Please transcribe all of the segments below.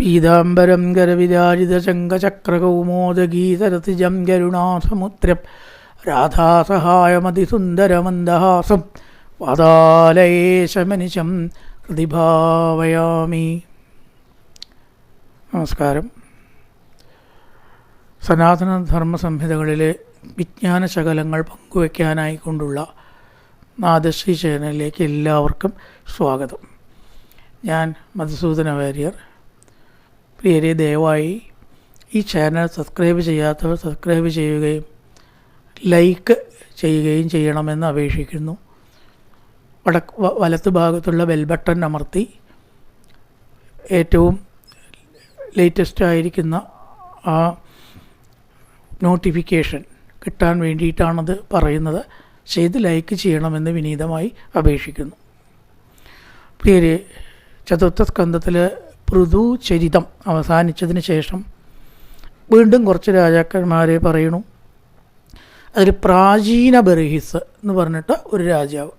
പീതാംബരം കരവിരാജിതശങ്കചക്രകൗമോദഗീതരതിജം കരുണാസമുദ്രം രാധാസഹായമതിസുന്ദരമന്ദഹാസം വാതാലയേശമനിശം പ്രതിഭാവയാമി. നമസ്കാരം. സനാതന ധർമ്മസംഹിതകളിലെ വിജ്ഞാനശകലങ്ങൾ പങ്കുവയ്ക്കാനായിക്കൊണ്ടുള്ള നാദശ്രീ ചാനലിലേക്ക് എല്ലാവർക്കും സ്വാഗതം. ഞാൻ മധുസൂദന വാര്യർ പ്രിയരെ ദയവായി ഈ ചാനൽ സബ്സ്ക്രൈബ് ചെയ്യാത്തവർ സബ്സ്ക്രൈബ് ചെയ്യുകയും ലൈക്ക് ചെയ്യുകയും ചെയ്യണമെന്ന് അപേക്ഷിക്കുന്നു. വടക്ക് വലത്തു ഭാഗത്തുള്ള ബെൽ ബട്ടൺ അമർത്തി ഏറ്റവും ലേറ്റസ്റ്റ് ആയിരിക്കുന്ന ആ നോട്ടിഫിക്കേഷൻ കിട്ടാൻ വേണ്ടിയിട്ടാണത് പറയുന്നത്. ചെയ്ത് ലൈക്ക് ചെയ്യണമെന്ന് വിനീതമായി അപേക്ഷിക്കുന്നു. പ്രിയരെ ചതുർത്ഥ സ്കന്ധത്തിൽ പൃഥു ചരിതം അവസാനിച്ചതിന് ശേഷം വീണ്ടും കുറച്ച് രാജാക്കന്മാരെ പറയണു. അതിൽ പ്രാചീന ബർഹിസ് എന്ന് പറഞ്ഞിട്ട് ഒരു രാജാവ്.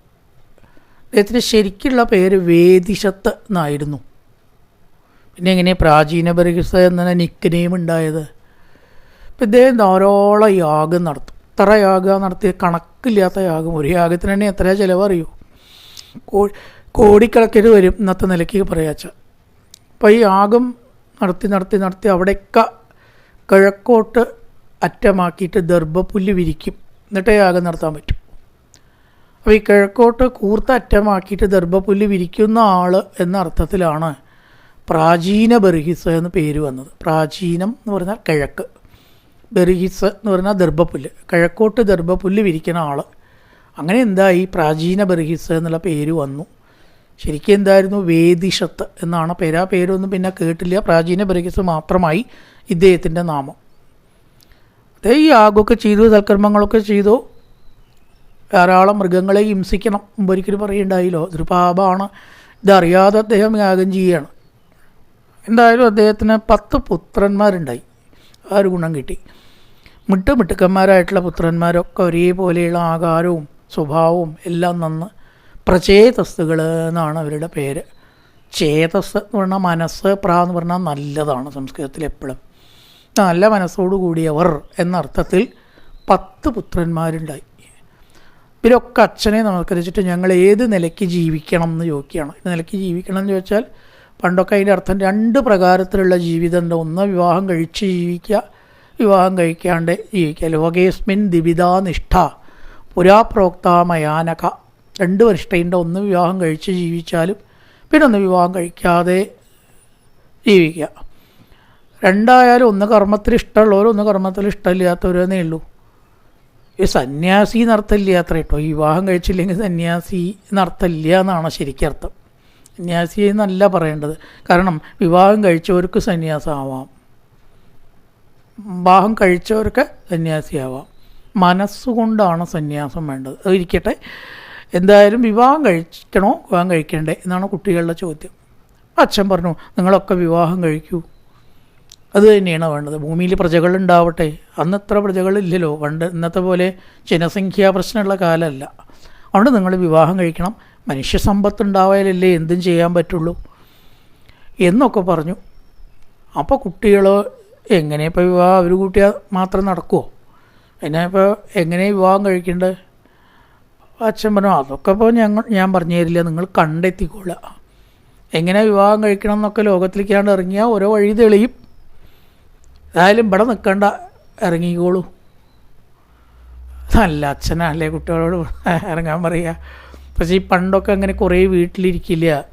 അദ്ദേഹത്തിന്റെ ശരിക്കുള്ള പേര് വേദിശത്ത് എന്നായിരുന്നു. പിന്നെ എങ്ങനെ പ്രാചീന ബർഹിസ് എന്ന നിക്ക് നെയിം ഉണ്ടായത്? ഇപ്പം ഇദ്ദേഹം ധാരാളം യാഗം നടത്തും. ഇത്ര യാഗം നടത്തിയ കണക്കില്ലാത്ത യാഗം. ഒരു യാഗത്തിന് തന്നെ എത്രയാ ചിലവറിയോ? കോ കോടിക്കണക്കിന് വരും ഇന്നത്തെ നിലയ്ക്ക് പറയാച്ച. അപ്പോൾ ഈ യാഗം നടത്തി നടത്തി നടത്തി അവിടെയൊക്കെ കിഴക്കോട്ട് അറ്റമാക്കിയിട്ട് ദർഭപ്പുല്ല് വിരിക്കും. എന്നിട്ടേ യാഗം നടത്താൻ പറ്റും. അപ്പോൾ ഈ കിഴക്കോട്ട് കൂർത്ത അറ്റമാക്കിയിട്ട് ദർഭപ്പുല്ല് വിരിക്കുന്ന ആൾ എന്ന അർത്ഥത്തിലാണ് പ്രാചീന ബർഹിസ് എന്ന് പേര് വന്നത്. പ്രാചീനം എന്ന് പറഞ്ഞാൽ കിഴക്ക്. ബർഹിസ് എന്ന് പറഞ്ഞാൽ ദർഭപ്പുല്ല്. കിഴക്കോട്ട് ദർഭപ്പുല്ല് വിരിക്കുന്ന ആൾ അങ്ങനെ എന്തായി പ്രാചീന ബർഹിസ് എന്നുള്ള പേര് വന്നു. ശരിക്കും എന്തായിരുന്നു വേദിഷത്ത് എന്നാണ് പേര്. പേരൊന്നും പിന്നെ കേട്ടില്ല. പ്രാചീന ബർഹിസ് മാത്രമായി ഇദ്ദേഹത്തിന്റെ നാമം. അതേ യാഗമൊക്കെ ചെയ്തു സൽക്കർമ്മങ്ങളൊക്കെ ചെയ്തു. ധാരാളം മൃഗങ്ങളെ ഹിംസിക്കണം മുമ്പൊരിക്കലും പറയുണ്ടായില്ലോ ഇതൊരു പാപമാണ് ഇതറിയാതെ അദ്ദേഹം യാഗം ചെയ്യുകയാണ് എന്തായാലും അദ്ദേഹത്തിന് പത്ത് പുത്രന്മാരുണ്ടായി. ആ ഒരു ഗുണം കിട്ടി. മിട്ട് മിട്ടുക്കന്മാരായിട്ടുള്ള പുത്രന്മാരൊക്കെ ഒരേപോലെയുള്ള ആകാരവും സ്വഭാവവും എല്ലാം നന്ന് പ്രചേതസ്സുകൾ എന്നാണ് അവരുടെ പേര്. ചേതസ് എന്ന് പറഞ്ഞാൽ മനസ്സ് പ്ര എന്ന് പറഞ്ഞാൽ നല്ലതാണ് സംസ്കൃതത്തിൽ എപ്പോഴും നല്ല മനസ്സോടു കൂടിയവർ എന്നർത്ഥത്തിൽ പത്ത് പുത്രന്മാരുണ്ടായി. ഇവരൊക്കെ അച്ഛനെ നമസ്കരിച്ചിട്ട് ഞങ്ങൾ ഏത് നിലയ്ക്ക് ജീവിക്കണം എന്ന് ചോദിക്കുകയാണ്. ഏത് നിലയ്ക്ക് ജീവിക്കണം എന്ന് ചോദിച്ചാൽ പണ്ടൊക്കെ അതിന്റെ അർത്ഥം രണ്ട് പ്രകാരത്തിലുള്ള ജീവിതം ഉണ്ട്. ഒന്ന് വിവാഹം കഴിച്ച് ജീവിക്കുക വിവാഹം കഴിക്കാണ്ട് ജീവിക്കുക. ലോകേസ്മിൻ ദിവിതാ നിഷ്ഠ. പുരാപ്രോക്താമയാനക. രണ്ട് നിഷ്ഠയുണ്ട് ഒന്ന് വിവാഹം കഴിച്ച് ജീവിച്ചാലും പിന്നെ ഒന്ന് വിവാഹം കഴിക്കാതെ ജീവിക്കുക. രണ്ടായാലും ഒന്ന് കർമ്മത്തിൽ ഇഷ്ടമുള്ളവരും ഒന്ന് കർമ്മത്തിൽ ഇഷ്ടമില്ലാത്തവരെന്നേ ഉള്ളൂ. ഈ സന്യാസി എന്നർത്ഥമില്ല അത്ര കേട്ടോ. വിവാഹം കഴിച്ചില്ലെങ്കിൽ സന്യാസി എന്നർത്ഥമില്ല എന്നാണ് ശരിക്കും അർത്ഥം. സന്യാസി എന്നല്ല പറയേണ്ടത്. കാരണം വിവാഹം കഴിച്ചവർക്ക് സന്യാസമാവാം വിവാഹം കഴിച്ചവർക്ക് സന്യാസിയാവാം. മനസ്സുകൊണ്ടാണ് സന്യാസം വേണ്ടത്. അത് ഇരിക്കട്ടെ എന്തായാലും വിവാഹം കഴിക്കണോ? വിവാഹം കഴിക്കണ്ടേ? എന്നാണ് കുട്ടികളുടെ ചോദ്യം. അച്ഛൻ പറഞ്ഞു നിങ്ങളൊക്കെ വിവാഹം കഴിക്കൂ. അത് തന്നെയാണ് വേണ്ടത്. ഭൂമിയിൽ പ്രജകളുണ്ടാവട്ടെ അന്ന് ഇത്ര പ്രജകളില്ലല്ലോ. പണ്ട് ഇന്നത്തെ പോലെ ജനസംഖ്യാ പ്രശ്നമുള്ള കാലമല്ല. അതുകൊണ്ട് നിങ്ങൾ വിവാഹം കഴിക്കണം. മനുഷ്യ സമ്പത്ത് ഉണ്ടാവാലല്ലേ എന്തും ചെയ്യാൻ പറ്റുള്ളൂ. എന്നൊക്കെ പറഞ്ഞു. അപ്പോൾ കുട്ടികൾ എങ്ങനെ ഇപ്പോൾ വിവാഹം? അവർ കൂട്ടിയാൽ മാത്രം നടക്കുമോ പിന്നെ ഇപ്പോൾ എങ്ങനെ വിവാഹം കഴിക്കേണ്ടത്? അച്ഛൻ പറഞ്ഞു അതൊക്കെ ഇപ്പോൾ ഞങ്ങൾ ഞാൻ പറഞ്ഞു തരില്ല നിങ്ങൾ കണ്ടെത്തിക്കൊള്ളുക എങ്ങനെ വിവാഹം കഴിക്കണം എന്നൊക്കെ ലോകത്തിലേക്കാണ്ട് ഇറങ്ങിയാൽ ഓരോ വഴി തെളിയും. ഏതായാലും ഇവിടെ നിൽക്കണ്ട ഇറങ്ങിക്കോളൂ. നല്ല അച്ഛനല്ലേ കുട്ടികളോട് ഇറങ്ങാൻ പറയുക പക്ഷേ ഈ പണ്ടൊക്കെ അങ്ങനെ കുറേ വീട്ടിലിരിക്കില്ല.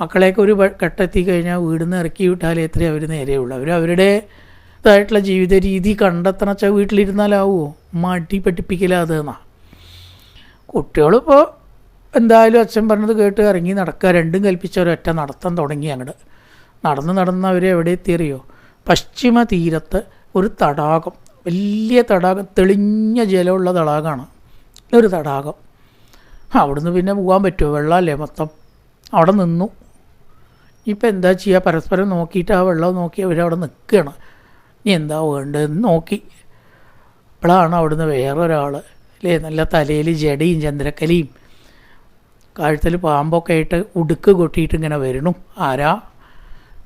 മക്കളെയൊക്കെ ഒരു ഘട്ടമെത്തി കഴിഞ്ഞാൽ വീട് നിന്ന് ഇറക്കി വിട്ടാലേ എത്രയും അവർ നേരെയുള്ളൂ അവർ അവരുടെ ഇതായിട്ടുള്ള ജീവിത രീതി കണ്ടെത്തണം വെച്ചാൽ വീട്ടിലിരുന്നാലാവുമോ മടി പഠിപ്പിക്കില്ല കുട്ടികളിപ്പോൾ എന്തായാലും അച്ഛൻ പറഞ്ഞത് കേട്ട് ഇറങ്ങി നടക്കുക. രണ്ടും കൽപ്പിച്ച ഒരൊറ്റ നടത്തം തുടങ്ങി അങ്ങോട്ട് നടന്ന് നടന്ന് അവർ എവിടെ എത്തിയറിയോ പശ്ചിമ തീരത്ത് ഒരു തടാകം. വലിയ തടാകം. തെളിഞ്ഞ ജലമുള്ള തടാകമാണ്. ഒരു തടാകം. അവിടുന്ന് പിന്നെ പോകാൻ പറ്റുമോ? വെള്ളമല്ലേ മൊത്തം. അവിടെ നിന്നു. ഇപ്പം എന്താ ചെയ്യുക പരസ്പരം നോക്കിയിട്ട് ആ വെള്ളം നോക്കി അവരവിടെ നിൽക്കുകയാണ് ഇനി എന്താ വേണ്ടതെന്ന് നോക്കി. അപ്പോഴാണ് അവിടുന്ന് വേറൊരാൾ അല്ലേ നല്ല തലയിൽ ജടയും ചന്ദ്രക്കലയും കഴുത്തിൽ പാമ്പൊക്കെ ആയിട്ട് ഉടുക്ക് കൊട്ടിയിട്ട് ഇങ്ങനെ വരണു. ആരാ?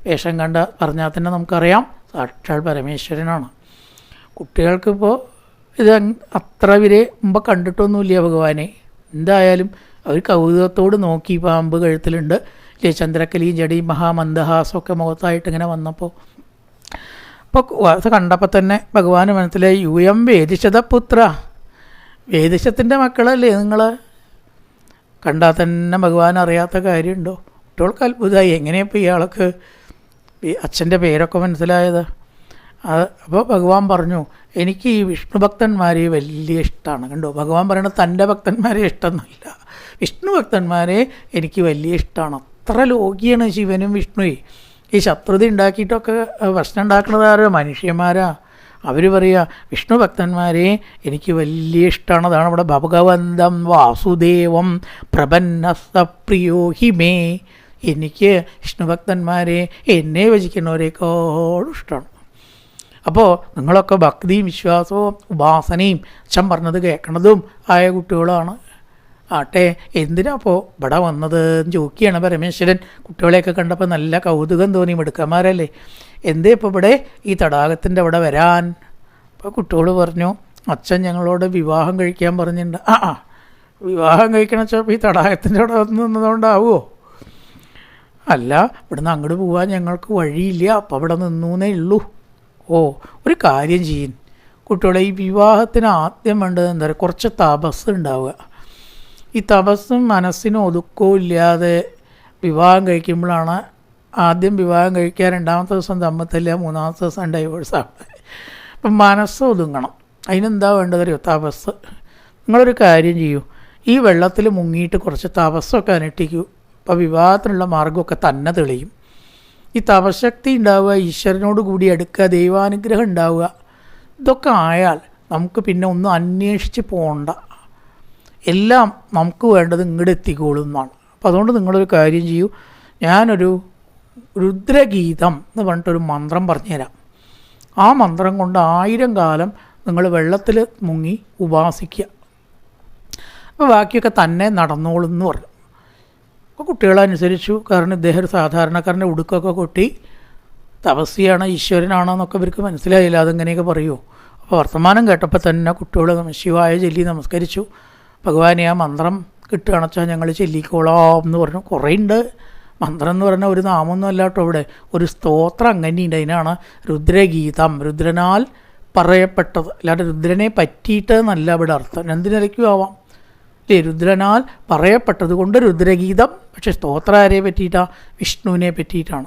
വേഷം കണ്ട പറഞ്ഞാൽ തന്നെ നമുക്കറിയാം. സാക്ഷാൽ പരമേശ്വരനാണ്. കുട്ടികൾക്കിപ്പോൾ ഇത് അത്ര വരെ മുമ്പ് കണ്ടിട്ടൊന്നുമില്ല ഭഗവാനെ. എന്തായാലും അവർ കൗതുകത്തോട് നോക്കി പാമ്പ് കഴുത്തിലുണ്ട്. ഇല്ലേ ചന്ദ്രക്കലിയും ചെടിയും മഹാമന്ദഹാസമൊക്കെ മുഖത്തായിട്ട് ഇങ്ങനെ വന്നപ്പോൾ അപ്പോൾ അത് കണ്ടപ്പോൾ തന്നെ ഭഗവാന് മനസ്സിലായി യു എം വേദിശതപുത്ര. വേദിശത്തിന്റെ മക്കളല്ലേ നിങ്ങൾ? കണ്ടാൽ തന്നെ ഭഗവാൻ അറിയാത്ത കാര്യമുണ്ടോ? കുട്ടികൾക്ക് അത്ഭുതമായി. എങ്ങനെയപ്പോൾ ഇയാൾക്ക് അച്ഛന്റെ പേരൊക്കെ മനസ്സിലായത്? അപ്പോൾ ഭഗവാൻ പറഞ്ഞു എനിക്ക് ഈ വിഷ്ണു ഭക്തന്മാരെ വലിയ ഇഷ്ടമാണ്. കണ്ടോ? ഭഗവാൻ പറയണത് തന്റെ ഭക്തന്മാരെ ഇഷ്ടമൊന്നുമില്ല. വിഷ്ണു ഭക്തന്മാരെ എനിക്ക് വലിയ ഇഷ്ടമാണ്. അത്ര ലോകിയാണ് ശിവനും വിഷ്ണുവേ. ഈ ശത്രുത ഉണ്ടാക്കിയിട്ടൊക്കെ പ്രശ്നം ഉണ്ടാക്കുന്നത് ആരോ? മനുഷ്യന്മാരാ. അവർ പറയുക വിഷ്ണു ഭക്തന്മാരെ എനിക്ക് വലിയ ഇഷ്ടമാണ് അതാണ് ഇവിടെ ഭഗവന്തം വാസുദേവം പ്രപന്ന സപ്രിയോഹിമേ എനിക്ക് വിഷ്ണുഭക്തന്മാരെ എന്നെ ഭജിക്കുന്നവരെക്കാളും ഇഷ്ടമാണ് അപ്പോൾ നിങ്ങളൊക്കെ ഭക്തിയും വിശ്വാസവും ഉപാസനയും അച്ഛൻ പറഞ്ഞത് കേൾക്കണതും ആയ കുട്ടികളാണ്. ആട്ടെ എന്തിനാ അപ്പോൾ ഇവിടെ വന്നത് എന്ന് ചോദിക്കുകയാണ് പരമേശ്വരൻ. കുട്ടികളെയൊക്കെ കണ്ടപ്പോൾ നല്ല കൗതുകം തോന്നി മിടുക്കന്മാരല്ലേ? എന്തേ ഇപ്പോൾ ഇവിടെ ഈ തടാകത്തിന്റെ അവിടെ വരാൻ? അപ്പോൾ കുട്ടികൾ പറഞ്ഞു അച്ഛൻ ഞങ്ങളോട് വിവാഹം കഴിക്കാൻ പറഞ്ഞിട്ടുണ്ട്. ആ ആ വിവാഹം കഴിക്കണ വെച്ചാൽ ഈ തടാകത്തിന്റെ അവിടെ വന്ന് നിന്നതുകൊണ്ടാവുമോ അല്ല ഇവിടുന്ന് അങ്ങോട്ട് പോകാൻ ഞങ്ങൾക്ക് വഴിയില്ല. അപ്പോൾ അവിടെ നിന്നൂന്നേ ഉള്ളൂ. ഓ ഒരു കാര്യം ചെയ്യും. കുട്ടികളെ ഈ വിവാഹത്തിന് ആദ്യം വേണ്ടത് എന്താ പറയുക കുറച്ച് തപസ് ഉണ്ടാവുക. ഈ തപസ്സും മനസ്സിനും ഒതുക്കവും ഇല്ലാതെ വിവാഹം കഴിക്കുമ്പോഴാണ് ആദ്യം വിവാഹം കഴിക്കാൻ രണ്ടാമത്തെ ദിവസം തമ്മത്തില്ല മൂന്നാമത്തെ ദിവസം ഡൈവേഴ്സാണ് അപ്പം മനസ്സ് ഒതുങ്ങണം. അതിനെന്താ വേണ്ടത് അറിയോ തപസ്. നിങ്ങളൊരു കാര്യം ചെയ്യൂ. ഈ വെള്ളത്തിൽ മുങ്ങിയിട്ട് കുറച്ച് തപസ്സൊക്കെ അനുഷ്ഠിക്കൂ അപ്പോൾ വിവാഹത്തിനുള്ള മാർഗമൊക്കെ തന്നെ തെളിയും. ഈ തപശക്തി ഉണ്ടാവുക ഈശ്വരനോട് കൂടി അടുക്കുക ദൈവാനുഗ്രഹം ഉണ്ടാവുക ഇതൊക്കെ ആയാൽ നമുക്ക് പിന്നെ ഒന്നും അന്വേഷിച്ച് പോകണ്ട എല്ലാം നമുക്ക് വേണ്ടത് ഇങ്ങോട്ട് എത്തിക്കോളും എന്നാണ്. അപ്പോൾ അതുകൊണ്ട് നിങ്ങളൊരു കാര്യം ചെയ്യൂ. ഞാനൊരു രുദ്രഗീതം എന്ന് പറഞ്ഞിട്ടൊരു മന്ത്രം പറഞ്ഞുതരാം. ആ മന്ത്രം കൊണ്ട് ആയിരം കാലം നിങ്ങൾ വെള്ളത്തിൽ മുങ്ങി ഉപാസിക്കുക. അപ്പോൾ ബാക്കിയൊക്കെ തന്നെ നടന്നോളും എന്ന് പറഞ്ഞു. അപ്പോൾ കുട്ടികളനുസരിച്ചു കാരണം ഇദ്ദേഹം ഒരു സാധാരണക്കാരന്റെ ഉടുക്കൊക്കെ കൊട്ടി തപസ്യാണ് ഈശ്വരനാണോ എന്നൊക്കെ ഇവർക്ക് മനസ്സിലായില്ല. അതെങ്ങനെയൊക്കെ പറയുമോ അപ്പോൾ വർത്തമാനം കേട്ടപ്പോൾ തന്നെ കുട്ടികൾ ശിവായ ചൊല്ലി നമസ്കരിച്ചു. ഭഗവാനെ ആ മന്ത്രം കിട്ടുകയാണെച്ചാൽ ഞങ്ങൾ ചെല്ലിക്കോളാം എന്ന് പറഞ്ഞു. കുറേ ഉണ്ട് മന്ത്രം എന്ന് പറഞ്ഞാൽ ഒരു നാമൊന്നും അല്ല കേട്ടോ ഇവിടെ. ഒരു സ്തോത്രം അങ്ങനെയുണ്ട്. അതിനാണ് രുദ്രഗീതം. രുദ്രനാൽ പറയപ്പെട്ടത്. അല്ലാണ്ട് രുദ്രനെ പറ്റിയിട്ട് എന്നല്ല ഇവിടെ അർത്ഥം. എന്തിനിലയ്ക്കും ആവാം. അല്ലേ? രുദ്രനാൽ പറയപ്പെട്ടത് കൊണ്ട് രുദ്രഗീതം. പക്ഷെ സ്തോത്രം ആരെ പറ്റിയിട്ടാണ് വിഷ്ണുവിനെ പറ്റിയിട്ടാണ്.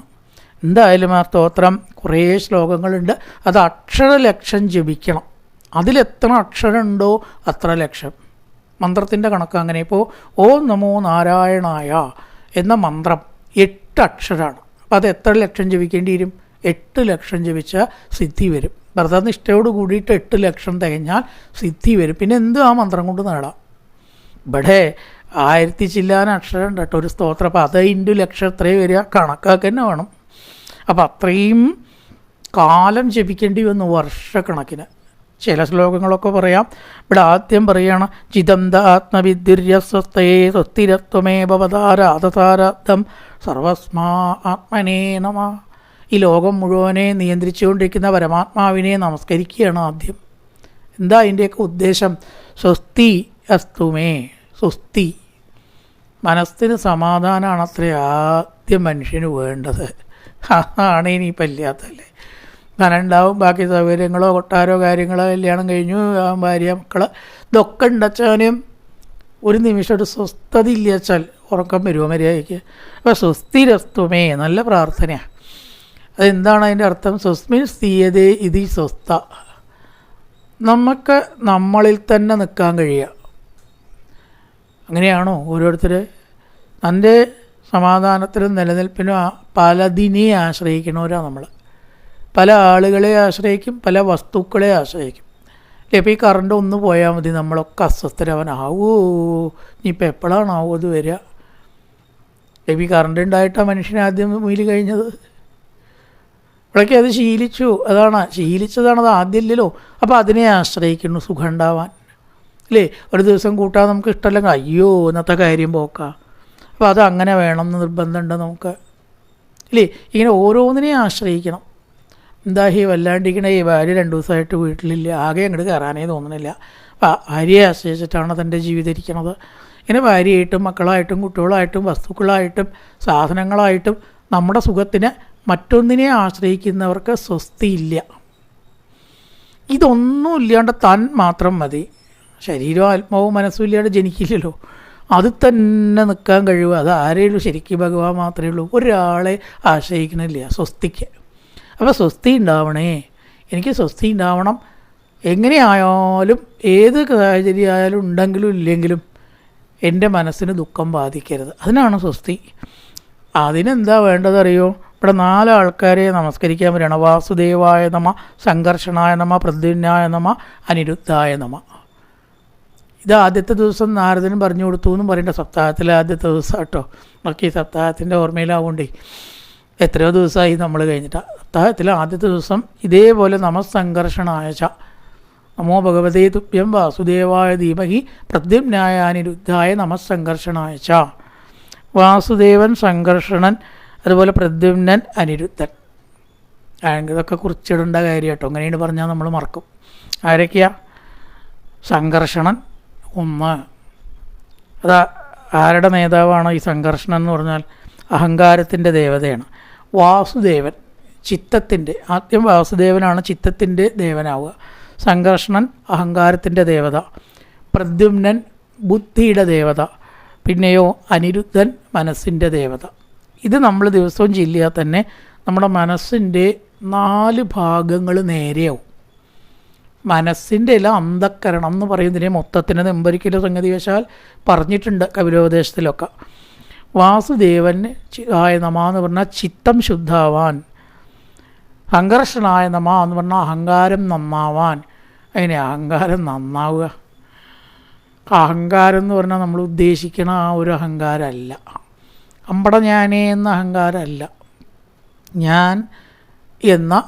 എന്തായാലും ആ സ്തോത്രം കുറേ ശ്ലോകങ്ങളുണ്ട്. അത് അക്ഷരലക്ഷം ജപിക്കണം. അതിലെത്ര അക്ഷരമുണ്ടോ അത്ര ലക്ഷം. മന്ത്രത്തിന്റെ കണക്ക് അങ്ങനെ. ഇപ്പോൾ ഓം നമോ നാരായണായ എന്ന മന്ത്രം. എട്ട് അക്ഷരമാണ് അപ്പോൾ അത് എത്ര ലക്ഷം ജപിക്കേണ്ടി വരും? എട്ട് ലക്ഷം ജപിച്ച സിദ്ധി വരും. വ്രതനിഷ്ഠയോട് കൂടിയിട്ട് എട്ട് ലക്ഷം തികഞ്ഞാൽ സിദ്ധി വരും. പിന്നെ എന്തും ആ മന്ത്രം കൊണ്ട് നേടാം? ഇവിടെ ആയിരത്തി ചില്ലാന അക്ഷരം ഉണ്ട് കേട്ടോ ഒരു സ്തോത്രം. അപ്പോൾ അത് ഇന്റു ലക്ഷം എത്രയും വരിക? കണക്കാക്കി തന്നെ വേണം. അപ്പോൾ അത്രയും കാലം ജപിക്കേണ്ടി വന്നു വർഷക്കണക്കിന്. ചില ശ്ലോകങ്ങളൊക്കെ പറയാം. ഇവിടെ ആദ്യം പറയുകയാണ് ചിദന്ത ആത്മവിദ്യുര്യസ്വസ്ഥേ സ്വസ്ഥിരത്വമേ ഭവതാരാധതാരാധം സർവസ്മാ ആത്മനേ നമ. ഈ ലോകം മുഴുവനെ നിയന്ത്രിച്ചുകൊണ്ടിരിക്കുന്ന പരമാത്മാവിനെ നമസ്കരിക്കുകയാണ് ആദ്യം. എന്താ അതിന്റെയൊക്കെ ഉദ്ദേശം? സ്വസ്തി അസ്തുമേ സ്വസ്തി. മനസ്സിന് സമാധാനമാണ് അത്ര ആദ്യം മനുഷ്യന് വേണ്ടത്. ആണ് ഇനിയിപ്പോൾ ഇല്ലാത്തല്ലേ ധനം ബാക്കി സൗകര്യങ്ങളോ കൊട്ടാരോ കാര്യങ്ങളോ കല്യാണം കഴിഞ്ഞു. ഭാര്യ മക്കൾ ഇതൊക്കെ ഉണ്ടച്ചാനും ഒരു നിമിഷം ഒരു സ്വസ്ഥത ഇല്ല വെച്ചാൽ ഉറക്കം വരുമോ മര്യാദയ്ക്ക്? അപ്പോൾ സ്വസ്ഥിരസ്തുമേ നല്ല പ്രാർത്ഥനയാണ് അതെന്താണ് അതിന്റെ അർത്ഥം? സ്വസ്മിൻ സ്ഥീയതേ ഇതി സ്വസ്ഥ. നമുക്ക് നമ്മളിൽ തന്നെ നിൽക്കാൻ കഴിയുക. അങ്ങനെയാണോ ഓരോരുത്തർ തന്റെ സമാധാനത്തിനും നിലനിൽപ്പിനും പലതിനെ ആശ്രയിക്കണവരാണ് നമ്മൾ പല ആളുകളെ ആശ്രയിക്കും പല വസ്തുക്കളെ ആശ്രയിക്കും. ഇപ്പോൾ ഈ കറണ്ട് ഒന്ന് പോയാൽ മതി നമ്മളൊക്കെ അസ്വസ്ഥരവനാവൂ. ഇനിയിപ്പോൾ എപ്പോഴാണാവോ അത് വരിക? ഇപ്പോൾ ഈ കറണ്ട് ഉണ്ടായിട്ടാണ് മനുഷ്യൻ ആദ്യം മുയിൽ കഴിഞ്ഞത്. ഇവിടേക്ക് അത് ശീലിച്ചു അതാണ് ശീലിച്ചതാണ് അത് ആദ്യമില്ലല്ലോ അപ്പോൾ അതിനെ ആശ്രയിക്കുന്നു സുഖം ഉണ്ടാവാൻ അല്ലേ ഒരു ദിവസം കൂട്ടാൻ നമുക്ക് ഇഷ്ടമല്ലെങ്കിൽ അയ്യോ ഇന്നത്തെ കാര്യം പോക്കാം. അപ്പോൾ അത് അങ്ങനെ വേണം എന്ന് നിർബന്ധമുണ്ട് നമുക്ക്. ഇല്ലേ ഇങ്ങനെ ഓരോന്നിനെയും ആശ്രയിക്കണം. എന്താ ഈ വല്ലാണ്ടിരിക്കണേ? ഈ ഭാര്യ രണ്ട് ദിവസമായിട്ട് വീട്ടിലില്ല. ആകെ അങ്ങോട്ട് കയറാനേ തോന്നണില്ല. അപ്പം ഭാര്യയെ ആശ്രയിച്ചിട്ടാണ് തന്റെ ജീവിതം ഇരിക്കണത്? ഇങ്ങനെ ഭാര്യയായിട്ടും മക്കളായിട്ടും കുട്ടികളായിട്ടും വസ്തുക്കളായിട്ടും സാധനങ്ങളായിട്ടും നമ്മുടെ സുഖത്തിന് മറ്റൊന്നിനെ ആശ്രയിക്കുന്നവർക്ക് സ്വസ്തിയില്ല. ഇതൊന്നും ഇല്ലാണ്ട് താൻ മാത്രം മതി. ശരീരവും ആത്മാവും മനസ്സും ഇല്ലാണ്ട് ജനിക്കില്ലല്ലോ. അത് തന്നെ നിൽക്കാൻ കഴിയുക. അത് ആരെയുള്ളൂ ശരിക്കും ഭഗവാൻ മാത്രമേ ഉള്ളൂ. ഒരാളെ ആശ്രയിക്കണില്ല സ്വസ്തിക്ക്. അപ്പോൾ സ്വസ്തി ഉണ്ടാവണേ. എനിക്ക് സ്വസ്തി ഉണ്ടാവണം. എങ്ങനെയായാലും ഏത് സാഹചര്യമായാലും ഉണ്ടെങ്കിലും ഇല്ലെങ്കിലും എന്റെ മനസ്സിന് ദുഃഖം ബാധിക്കരുത്. അതിനാണ് സ്വസ്തി. അതിനെന്താ വേണ്ടതറിയോ? ഇവിടെ നാല് ആൾക്കാരെ നമസ്കരിക്കാൻ പറയണം വാസുദേവായ നമ സംഘർഷണായ നമ പ്രദ്യുന്നായ നമ അനിരുദ്ധായ നമ. ഇത് ആദ്യത്തെ ദിവസം നാരദനും പറഞ്ഞു കൊടുത്തു എന്നും പറയേണ്ട. സപ്താഹത്തിലെ ആദ്യത്തെ ദിവസം കേട്ടോ ബാക്കി സപ്താഹത്തിന്റെ ഓർമ്മയിലാവുകൊണ്ടേ എത്രയോ ദിവസമായി നമ്മൾ കഴിഞ്ഞിട്ട്. അത്താഴത്തിൽ ആദ്യത്തെ ദിവസം ഇതേപോലെ നമസ്സംഘർഷണായ ച നമോ ഭഗവതേ തുഭ്യം വാസുദേവായ ധീമഹി പ്രദ്യുമ്നായ അനിരുദ്ധായ നമസംഘർഷണായ ച വാസുദേവൻ സംഘർഷണൻ അതുപോലെ പ്രദ്യുമ്നൻ അനിരുദ്ധൻ. ഇതൊക്കെ കുറിച്ചിടേണ്ട കാര്യം കേട്ടോ അങ്ങനെയാണ് പറഞ്ഞാൽ നമ്മൾ മറക്കും. ആരൊക്കെയാ? സംഘർഷണൻ ഒന്ന്. അതാ ആരുടെ നേതാവാണ് ഈ സംഘർഷണം എന്ന് പറഞ്ഞാൽ അഹങ്കാരത്തിന്റെ ദേവതയാണ്. വാസുദേവൻ. ചിത്തത്തിന്റെ ആദ്യം വാസുദേവനാണ് ചിത്തത്തിന്റെ ദേവനാവുക. സംഘർഷണൻ അഹങ്കാരത്തിന്റെ ദേവത. പ്രദ്യുമ്നൻ ബുദ്ധിയുടെ ദേവത. പിന്നെയോ അനിരുദ്ധൻ മനസ്സിന്റെ ദേവത. ഇത് നമ്മൾ ദിവസവും ചെല്ലിയാൽ തന്നെ നമ്മുടെ മനസ്സിന്റെ നാല് ഭാഗങ്ങൾ നേരെയാവും. മനസ്സിന്റെ എല്ലാം അന്ധക്കരണം എന്ന് പറയുന്നതിനെ മൊത്തത്തിന് സംഗതി വെച്ചാൽ പറഞ്ഞിട്ടുണ്ട് കപിലോപദേശത്തിലൊക്കെ. വാസുദേവൻ ആയ നമ എന്ന് പറഞ്ഞാൽ ചിത്തം ശുദ്ധാവാൻ. സംഘർഷനായ നമ എന്ന് പറഞ്ഞാൽ അഹങ്കാരം നന്നാവാൻ. അതിനെ അഹങ്കാരം നന്നാവുക. അഹങ്കാരം എന്ന് പറഞ്ഞാൽ നമ്മൾ ഉദ്ദേശിക്കണ ആ ഒരു അഹങ്കാരമല്ല. അമ്പട ഞാനേ എന്ന അഹങ്കാരമല്ല. ഞാൻ എന്ന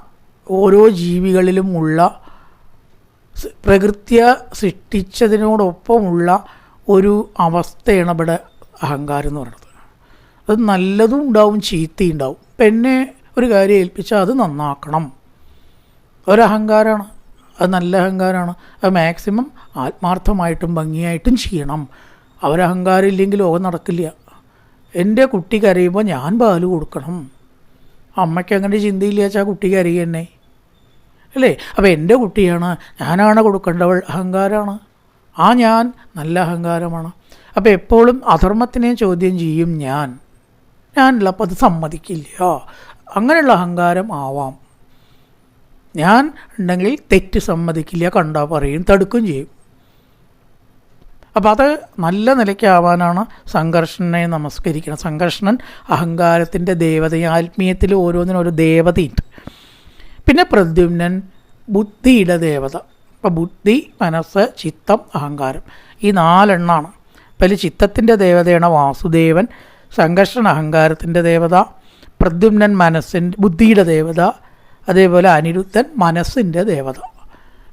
ഓരോ ജീവികളിലും ഉള്ള പ്രകൃത്യ സൃഷ്ടിച്ചതിനോടൊപ്പമുള്ള ഒരു അവസ്ഥയാണ് ഇവിടെ അഹങ്കാരം എന്ന് പറയുന്നത്. അത് നല്ലതും ഉണ്ടാവും ചീത്തയും ഉണ്ടാവും. പെണ്ണെ ഒരു കാര്യം ഏൽപ്പിച്ചാൽ അത് നന്നാക്കണം. ഒരഹങ്കാരമാണ് അത് നല്ല അഹങ്കാരമാണ് അത് മാക്സിമം ആത്മാർത്ഥമായിട്ടും ഭംഗിയായിട്ടും ചെയ്യണം. അവരഹങ്കാരം ഇല്ലെങ്കിൽ ലോകം നടക്കില്ല. എന്റെ കുട്ടി കരയുമ്പോൾ ഞാൻ പാൽ കൊടുക്കണം. അമ്മയ്ക്ക് അങ്ങനെ ചിന്തയില്ല വെച്ചാൽ കുട്ടി കരയുക അല്ലേ? അപ്പോൾ എന്റെ കുട്ടിയാണ് ഞാനാണ് കൊടുക്കേണ്ടവൾ അഹങ്കാരമാണ് ആ ഞാൻ നല്ല അഹങ്കാരമാണ്. അപ്പോൾ എപ്പോഴും അധർമ്മത്തിനെ ചോദ്യം ചെയ്യും ഞാൻ. ഞാനുള്ളപ്പോൾ അത് സമ്മതിക്കില്ല. അങ്ങനെയുള്ള അഹങ്കാരം ആവാം. ഞാൻ ഉണ്ടെങ്കിൽ തെറ്റ് സമ്മതിക്കില്ല കണ്ടാൽ പറയും തടുക്കും ചെയ്യും. അപ്പോൾ അത് നല്ല നിലയ്ക്കാവാനാണ് സംഘർഷനെ നമസ്കരിക്കണം. സംഘർഷണൻ അഹങ്കാരത്തിന്റെ ദേവതയും ആത്മീയത്തിൽ ഓരോന്നിനും ഒരു ദേവതയുണ്ട്. പിന്നെ പ്രദ്യുമ്നൻ ബുദ്ധിയുടെ ദേവത. അപ്പോൾ ബുദ്ധി മനസ്സ് ചിത്തം അഹങ്കാരം. ഈ നാലെണ്ണമാണ് അപ്പോൾ ചിത്തത്തിന്റെ ദേവതയാണ് വാസുദേവൻ. സംഘർഷണ അഹങ്കാരത്തിന്റെ ദേവത പ്രദ്യുമ്നൻ മനസ്സിന്റെ ബുദ്ധിയുടെ ദേവത അതേപോലെ അനിരുദ്ധൻ മനസ്സിന്റെ ദേവത.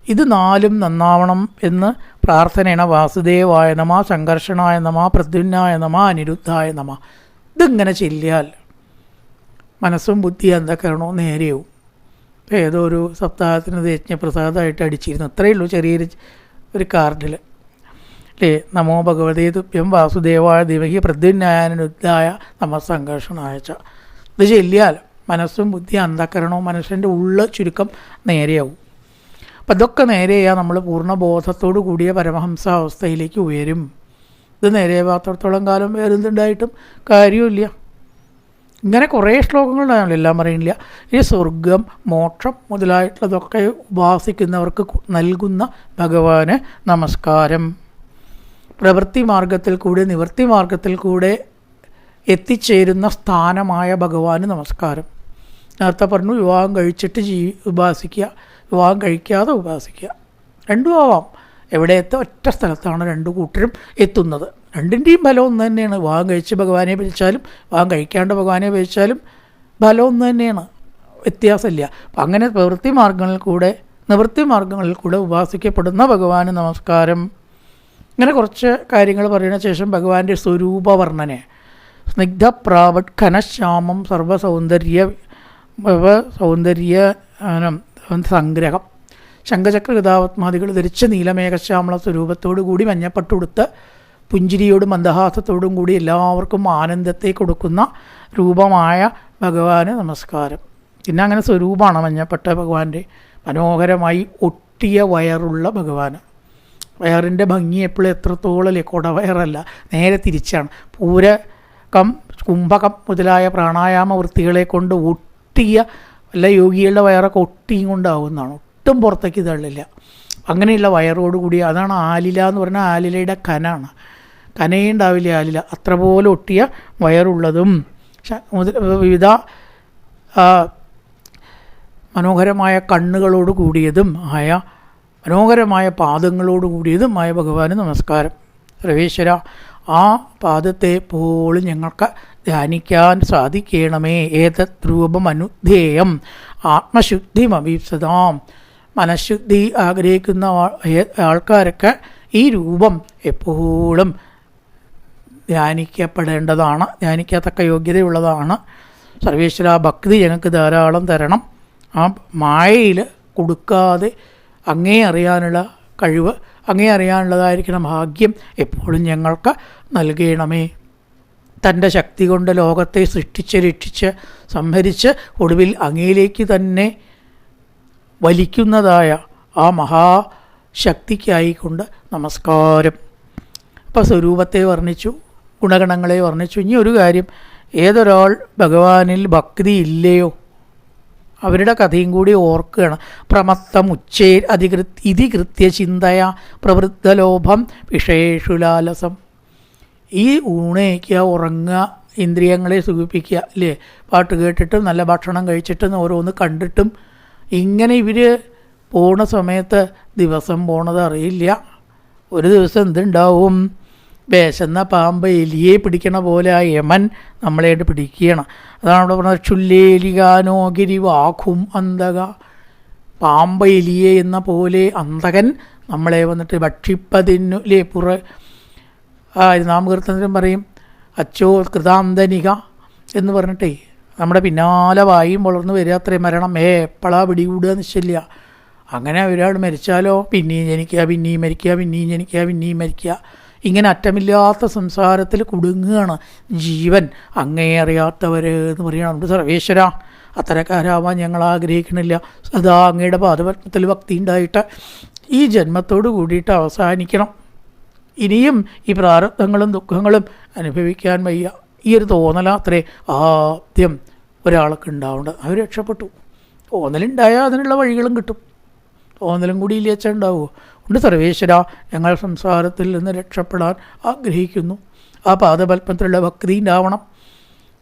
ഇത് നാലും നന്നാവണം എന്ന് പ്രാർത്ഥനയാണ് വാസുദേവായ നമ സംഘർഷണായ നമ പ്രദ്യുന്നായ നമ അനിരുദ്ധായ നമ. ഇതിങ്ങനെ ചെല്ലിയാൽ മനസ്സും ബുദ്ധി എന്തൊക്കെയാണോ ഇപ്പം ഏതോ ഒരു സപ്താഹത്തിന് യജ്ഞപ്രസാദമായിട്ട് അടിച്ചിരുന്നു. അത്രയേ ഉള്ളൂ ചെറിയൊരു ഒരു കാർഡിൽ. അല്ലേ നമോ ഭഗവതേ തുഭ്യം വാസുദേവായ ദിവഹി പ്രദ്യുന്നായനുദ്ധായ നമ സംഘർഷണായ ച ഇത് ചെല്ലിയാൽ മനസ്സും ബുദ്ധി അന്ധക്കരണവും മനുഷ്യന്റെ ഉള്ള ചുരുക്കം നേരെയാവും. അപ്പം ഇതൊക്കെ നേരെയാ നമ്മൾ പൂർണ ബോധത്തോടു കൂടിയ പരമഹംസ അവസ്ഥയിലേക്ക് ഉയരും. ഇത് നേരെയാവാത്തടത്തോളം കാലം വേറെന്തുണ്ടായിട്ടും കാര്യമില്ല ഇങ്ങനെ കുറേ ശ്ലോകങ്ങളുണ്ടായാലും എല്ലാം പറയുന്നില്ല. ഈ സ്വർഗം മോക്ഷം മുതലായിട്ടുള്ളതൊക്കെ ഉപാസിക്കുന്നവർക്ക് നൽകുന്ന ഭഗവാന് നമസ്കാരം. പ്രവൃത്തി മാർഗത്തിൽ കൂടെ നിവൃത്തി മാർഗത്തിൽ കൂടെ എത്തിച്ചേരുന്ന സ്ഥാനമായ ഭഗവാന് നമസ്കാരം. നേരത്തെ പറഞ്ഞു വിവാഹം കഴിച്ചിട്ട് ജീ ഉപാസിക്കുക. വിവാഹം കഴിക്കാതെ ഉപാസിക്കുക. രണ്ടും ആവാം. എവിടെ എത്ത ഒറ്റ സ്ഥലത്താണ് രണ്ടു കൂട്ടരും എത്തുന്നത്. രണ്ടിന്റെയും ഫലം ഒന്ന് തന്നെയാണ്. വിവാഹം കഴിച്ച് ഭഗവാനെ ഭജിച്ചാലും വിവാഹം കഴിക്കാണ്ട് ഭഗവാനെ ഭജിച്ചാലും ഫലം ഒന്ന് തന്നെയാണ്. വ്യത്യാസമില്ല. അപ്പം അങ്ങനെ പ്രവൃത്തി മാർഗങ്ങളിൽ കൂടെ നിവൃത്തി മാർഗങ്ങളിൽ കൂടെ ഉപാസിക്കപ്പെടുന്ന ഭഗവാന് നമസ്കാരം. ഇങ്ങനെ കുറച്ച് കാര്യങ്ങൾ പറയുന്ന ശേഷം ഭഗവാന്റെ സ്വരൂപവർണനെ സ്നിഗ്ധപ്രാവട് ഘനശ്യാമം സർവസൗന്ദര്യ സൗന്ദര്യ സംഗ്രഹം. ശംഖചക്ര ഗതാവത്മാദികൾ ധരിച്ച നീലമേഘശ്യാമള സ്വരൂപത്തോടു കൂടി മഞ്ഞപ്പട്ടുടുത്ത് പുഞ്ചിരിയോടും മന്ദഹാസത്തോടും കൂടി എല്ലാവർക്കും ആനന്ദത്തെ കൊടുക്കുന്ന രൂപമായ ഭഗവാന് നമസ്കാരം. പിന്നെ അങ്ങനെ സ്വരൂപമാണ് മഞ്ഞപ്പെട്ട ഭഗവാന്റെ മനോഹരമായി ഒട്ടിയ വയറുള്ള ഭഗവാന്. വയറിന്റെ ഭംഗി എപ്പോഴും എത്രത്തോളം അല്ലേ? കുടവയറല്ല നേരെ തിരിച്ചാണ്. പൂരകം കുംഭകം മുതലായ പ്രാണായാമ വൃത്തികളെ കൊണ്ട് ഒട്ടിയ വല്ല യോഗികളുടെ വയറൊക്കെ ഒട്ടിയും കൊണ്ടാവുന്നതാണ്. ഒട്ടും പുറത്തേക്ക് തള്ളില്ല. അങ്ങനെയുള്ള വയറോടുകൂടി അതാണ് ആലില എന്ന് പറഞ്ഞാൽ ആലിലയുടെ കനാണ്. കനയും ഉണ്ടാവില്ല ആലില. അത്ര പോലെ ഒട്ടിയ വയറുള്ളതും. വിവിധ മനോഹരമായ കണ്ണുകളോട് കൂടിയതും ആയ മനോഹരമായ പാദങ്ങളോടുകൂടിയതുമായ ഭഗവാന് നമസ്കാരം. സർവേശ്വര ആ പാദത്തെ പോലും ഞങ്ങൾക്ക് ധ്യാനിക്കാൻ സാധിക്കണമേ. ഏതത് രൂപം അനുധേയം ആത്മശുദ്ധിമഭീപ്സതാം മനഃശുദ്ധി ആഗ്രഹിക്കുന്ന ആൾക്കാരൊക്കെ ഈ രൂപം എപ്പോഴും ധ്യാനിക്കപ്പെടേണ്ടതാണ്. ധ്യാനിക്കത്തക്ക യോഗ്യതയുള്ളതാണ്. സർവേശ്വര ഭക്തി ഞങ്ങൾക്ക് ധാരാളം തരണം. ആ മായയിൽ കൊടുക്കാതെ അങ്ങേ അറിയാനുള്ള കഴിവ് അങ്ങേ അറിയാനുള്ളതായിരിക്കണം ഭാഗ്യം എപ്പോഴും ഞങ്ങൾക്ക് നൽകണമേ. തന്റെ ശക്തി കൊണ്ട് ലോകത്തെ സൃഷ്ടിച്ച് രക്ഷിച്ച് സംഹരിച്ച് ഒടുവിൽ അങ്ങയിലേക്ക് തന്നെ വലിക്കുന്നതായ ആ മഹാശക്തിക്കായിക്കൊണ്ട് നമസ്കാരം. അപ്പോൾ സ്വരൂപത്തെ വർണിച്ചു ഗുണഗണങ്ങളെ വർണിച്ചു. ഇനി ഒരു കാര്യം ഏതൊരാൾ ഭഗവാനിൽ ഭക്തി ഇല്ലയോ? അവരുടെ കഥയും കൂടി ഓർക്കുകയാണ്. പ്രമത്തം ഉച്ചേ അധികൃ ഇതികൃത്യ ചിന്തയ പ്രവൃദ്ധലോഭം വിശേഷുലാലസം ഈ ഊണയ്ക്കുക ഉറങ്ങുക ഇന്ദ്രിയങ്ങളെ സുഖിപ്പിക്കുക അല്ലേ? പാട്ട് കേട്ടിട്ടും നല്ല ഭക്ഷണം കഴിച്ചിട്ടും ഓരോന്ന് കണ്ടിട്ടും ഇങ്ങനെ ഇവർ പോണ സമയത്ത് ദിവസം പോണത് അറിയില്ല. ഒരു ദിവസം എന്തുണ്ടാവും? വിശന്ന പാമ്പ് എലിയെ പിടിക്കണ പോലെ ആ യമൻ നമ്മളെയായിട്ട് പിടിക്കുകയാണ്. അതാണ് അവിടെ പറഞ്ഞത് ചുല്ലേലികാനോഗിരി ഗിരിവാഖും അന്തക പാമ്പ എലിയെ എന്ന പോലെ അന്തകൻ നമ്മളെ വന്നിട്ട് ഭക്ഷിപ്പതിനു ലേ പുറ നാമകീർത്തനത്തിലും പറയും അച്ചോ കൃതാന്തനിക എന്ന് പറഞ്ഞിട്ടേ നമ്മുടെ പിന്നാലെ വായും വളർന്നു വരിക അത്രയും മരണം. ഏ എപ്പോഴാ പിടികൂടുക നിശ്ചയില്ല. അങ്ങനെ ഒരാൾ മരിച്ചാലോ? പിന്നെയും ജനിക്കുക പിന്നെയും മരിക്കുക പിന്നെയും ജനിക്കുക പിന്നെയും മരിക്കുക. ഇങ്ങനെ അറ്റമില്ലാത്ത സംസാരത്തിൽ കുടുങ്ങുകയാണ്. ജീവൻ അങ്ങേ അറിയാത്തവർ എന്ന് പറയുകയാണ്. സർവേശ്വര അത്തരക്കാരാവാൻ ഞങ്ങൾ ആഗ്രഹിക്കണില്ല. സദാ അങ്ങയുടെ പാദപത്മത്തിൽ ഭക്തി ഉണ്ടായിട്ട് ഈ ജന്മത്തോട് കൂടിയിട്ട് അവസാനിക്കണം. ഇനിയും ഈ പ്രാരബ്ധങ്ങളും ദുഃഖങ്ങളും അനുഭവിക്കാൻ വയ്യ. ഈ ഒരു തോന്നലാത്രേ ആദ്യം ഒരാൾക്ക് ഉണ്ടാവേണ്ടത് അവർ രക്ഷപ്പെട്ടു. തോന്നലുണ്ടായാൽ അതിനുള്ള വഴികളും കിട്ടും. തോന്നലും കൂടി ഇല്ലേച്ചാൽ ഉണ്ടാവുമോ ഉണ്ട്. സർവേശ്വര ഞങ്ങൾ സംസാരത്തിൽ നിന്ന് രക്ഷപ്പെടാൻ ആഗ്രഹിക്കുന്നു. ആ പാദപൽപ്പത്തിലുള്ള ഭക്തി ഉണ്ടാവണം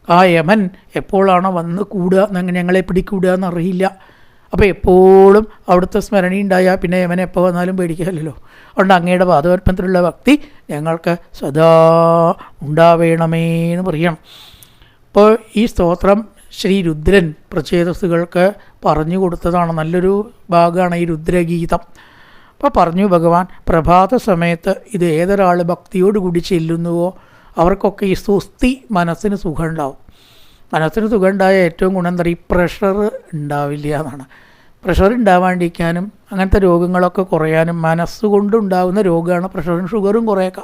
ആ യമൻ എപ്പോഴാണോ വന്ന് കൂടുക ഞങ്ങളെ പിടികൂടുക എന്നറിയില്ല. അപ്പോൾ എപ്പോഴും അവിടുത്തെ സ്മരണയുണ്ടായാൽ പിന്നെ യമൻ എപ്പോൾ വന്നാലും പേടിക്കാമല്ലോ അതുകൊണ്ട് അങ്ങയുടെ പാദപൽപ്പത്തിലുള്ള ഭക്തി ഞങ്ങൾക്ക് സദാ ഉണ്ടാവേണമേ എന്ന് പറയണം. അപ്പോൾ ഈ സ്തോത്രം ശ്രീ രുദ്രൻ പ്രചേതസ്സുകൾക്ക് പറഞ്ഞു കൊടുത്തതാണ്. നല്ലൊരു ഭാഗമാണ് ഈ രുദ്രഗീതം. അപ്പോൾ പറഞ്ഞു ഭഗവാൻ പ്രഭാത സമയത്ത് ഇത് ഏതൊരാൾ ഭക്തിയോടുകൂടി ചെല്ലുന്നുവോ അവർക്കൊക്കെ ഈ സുസ്ഥി മനസ്സിന് സുഖം ഉണ്ടാവും മനസ്സിന് സുഖം ഉണ്ടായ ഏറ്റവും ഗുണം എന്താ ഈ പ്രഷർ ഉണ്ടാവില്ല എന്നാണ്. പ്രഷർ ഉണ്ടാവാണ്ടിരിക്കാനും അങ്ങനത്തെ രോഗങ്ങളൊക്കെ കുറയാനും മനസ്സുകൊണ്ടുണ്ടാകുന്ന രോഗമാണ് പ്രഷറും ഷുഗറും കുറേയൊക്കെ.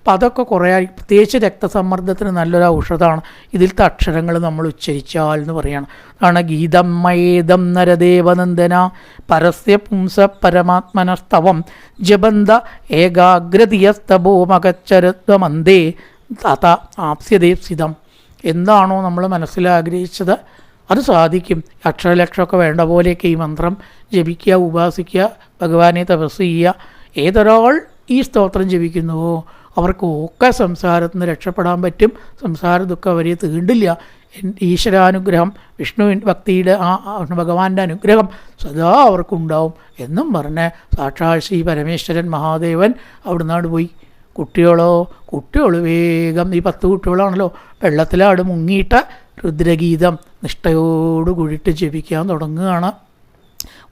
അപ്പം അതൊക്കെ കുറേ പ്രത്യേകിച്ച് രക്തസമ്മർദ്ദത്തിന് നല്ലൊരു ഔഷധമാണ്. ഇതിലത്തെ അക്ഷരങ്ങൾ നമ്മൾ ഉച്ചരിച്ചാൽ എന്ന് പറയണം. അതാണ് ഗീതം മയേദം നരദേവനന്ദന പരസ്യ പുംസ പരമാത്മനസ്തവം ജബന്ത ഏകാഗ്രതിയസ്തഭോ മകച്ചരത്വമന്തേ തഥ ആപ്സ്യദേപ്സിതം എന്താണോ നമ്മൾ മനസ്സിൽ ആഗ്രഹിച്ചത് അത് സാധിക്കും. അക്ഷരലക്ഷമൊക്കെ വേണ്ട പോലെയൊക്കെ ഈ മന്ത്രം ജപിക്കുക ഉപാസിക്കുക ഭഗവാനെ തപസ് ചെയ്യുക. ഏതൊരാൾ ഈ സ്തോത്രം ജപിക്കുന്നുവോ അവർക്ക് ഒക്കെ സംസാരത്തിൽ നിന്ന് രക്ഷപ്പെടാൻ പറ്റും. സംസാര ദുഃഖം അവരെ തീണ്ടില്ല. ഈശ്വരാനുഗ്രഹം വിഷ്ണു ഭക്തിയുടെ ആ ആ ഭഗവാന്റെ അനുഗ്രഹം സദാ അവർക്കുണ്ടാവും. എന്നും പറഞ്ഞ് സാക്ഷാൽ ശ്രീ പരമേശ്വരൻ മഹാദേവൻ അവിടുന്നാട് പോയി. കുട്ടികളോ കുട്ടികൾ വേഗം ഈ പത്ത് കുട്ടികളാണല്ലോ വെള്ളത്തിലാട് മുങ്ങിയിട്ട് രുദ്രഗീതം നിഷ്ഠയോട് കൂടിയിട്ട് ജപിക്കാൻ തുടങ്ങുകയാണ്.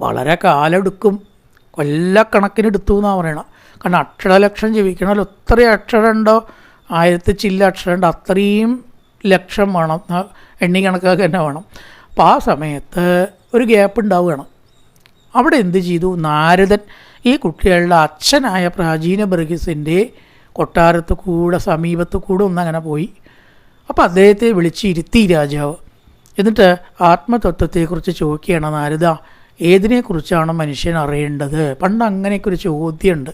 വളരെ കാലെടുക്കും. കൊല്ലക്കണക്കിനെടുത്തു എന്നാണ് പറയണം. കാരണം അക്ഷരലക്ഷം ജീവിക്കണമെങ്കിൽ ഒത്തിരി അക്ഷരം ഉണ്ടോ? ആയിരത്തി ചില്ല അക്ഷരമുണ്ട് അത്രയും ലക്ഷം വേണം. എണ്ണി കണക്കാക്കി തന്നെ വേണം. അപ്പോൾ ആ സമയത്ത് ഒരു ഗ്യാപ്പ് ഉണ്ടാവുകയാണ്. അവിടെ എന്ത് ചെയ്തു? നാരദൻ ഈ കുട്ടികളുടെ അച്ഛനായ പ്രാചീന ബർഗീസിന്റെ കൊട്ടാരത്ത് കൂടെ സമീപത്ത് കൂടെ ഒന്നങ്ങനെ പോയി. അപ്പോൾ അദ്ദേഹത്തെ വിളിച്ചിരുത്തി രാജാവ്. എന്നിട്ട് ആത്മതത്വത്തെക്കുറിച്ച് ചോദിക്കുകയാണ് നാരദ ഏതിനെക്കുറിച്ചാണ് മനുഷ്യൻ അറിയേണ്ടത്? പണ്ട് അങ്ങനെയൊക്കെ ഒരു ചോദ്യമുണ്ട്.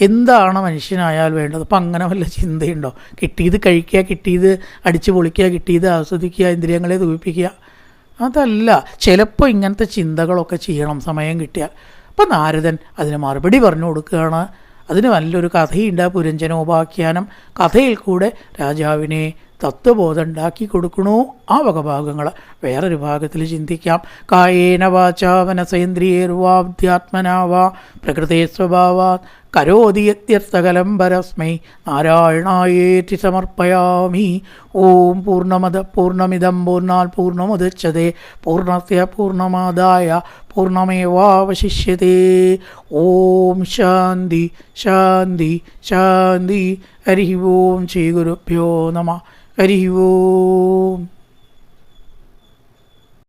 എന്താണ് മനുഷ്യനായാൽ വേണ്ടത്? അപ്പം അങ്ങനെ വല്ല ചിന്തയുണ്ടോ? കിട്ടിയത് കഴിക്കുക കിട്ടിയത് അടിച്ചു പൊളിക്കുക കിട്ടിയത് ആസ്വദിക്കുക ഇന്ദ്രിയങ്ങളെ തൂപ്പിക്കുക അതല്ല. ചിലപ്പോൾ ഇങ്ങനത്തെ ചിന്തകളൊക്കെ ചെയ്യണം സമയം കിട്ടിയാൽ. അപ്പം നാരദൻ അതിന് മറുപടി പറഞ്ഞു കൊടുക്കുകയാണ്. അതിന് നല്ലൊരു കഥയുണ്ട് പുരഞ്ജനോപാഖ്യാനം. കഥയിൽ കൂടെ രാജാവിനെ തത്വബോധം ഉണ്ടാക്കി കൊടുക്കണു ആ വകഭാഗങ്ങൾ. വേറൊരു ഭാഗത്തിൽ ചിന്തിക്കാം. കായേന വാചാ മനസേന്ദ്രിയേർവാധ്യാത്മനാ വിദ്യാത്മനാവാ പ്രകൃതേ സ്വഭാവാ കരോതി യത്യർത്ഥകലം പരസ്മൈ നാരായണായേറ്റി സമർപ്പയാമി. ഓം പൂർണമത പൂർണമിതം പൂർണാൽ പൂർണമുദച്ഛതേ പൂർണസ്യ പൂർണമാദായ പൂർണമേവാവശിഷ്യതേ ഓം ശാന്തി ശാന്തി ശാന്തി. ഹരി ഓം ശ്രീ ഗുരുഭ്യോ നമ. ഹരി ഓം.